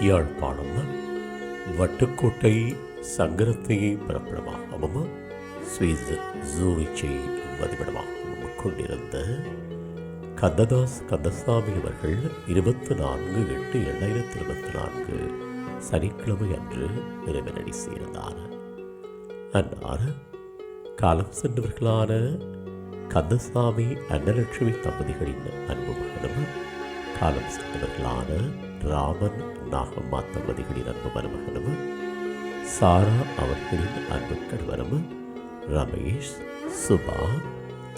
யாழ்ப்பாணம் வட்டுக்கோட்டை சங்கரத்தையை பிறப்பிடமாகவும் ஸ்வீஸ் ஜூரிச்சை மதிப்பிடமாகவும் கொண்டிருந்த கந்ததாஸ் கந்தசாமி அவர்கள் இருபத்தி நான்கு எட்டு இரண்டாயிரத்தி இருபத்தி நான்கு சனிக்கிழமை அன்று இறைவனடி சேர்ந்தார். அன்னார் காலம் சென்றவர்களான கந்தசாமி அன்னலட்சுமி தம்பதிகளின் அன்பு மகனும் காலம் சென்றவர்களான ராமன் நாகம்மா தம்பதிகளின் அன்பு மருமகனும் சாரா அவர்களின் அன்பு கணவனும் ரமேஷ் சுபா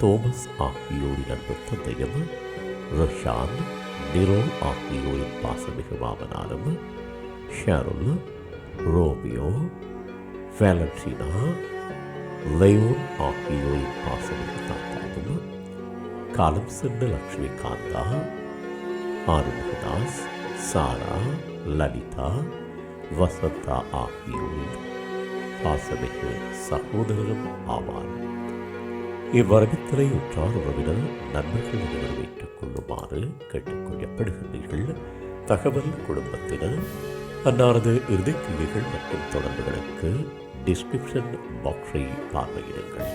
தோமஸ் ஆகியோரின் அன்பு தந்தையும் ருஷான் நிரோ ஆகியோரின் பாசமிகு மாமனாலும் ஷருல் ரோமியோ வேலன்டினா லயோன் ஆகியோரின் பாசமிகு தாத்தாவும் காலம் சென்ற லக்ஷ்மிகாந்தா ஆறுமுகதாஸ் சாரா லலிதா வசந்தா ஆகியோரின் பாசமிகு சகோதரரும் ஆவார். இவ்வரவித்தலை உற்றார் உறவினர் நன்மைகள் நிறைவேற்றிக் கொள்ளுமாறு கேட்டுக்கொள்ளப்படுகின்றீர்கள் தகவல் குடும்பத்தினர் அன்னாரது இறுதிக்கிரியைகள் மற்றும் தொடர்புகளுக்கு டிஸ்கிரிப்ஷன் பாக்ஸை பார்வையிடுங்கள்.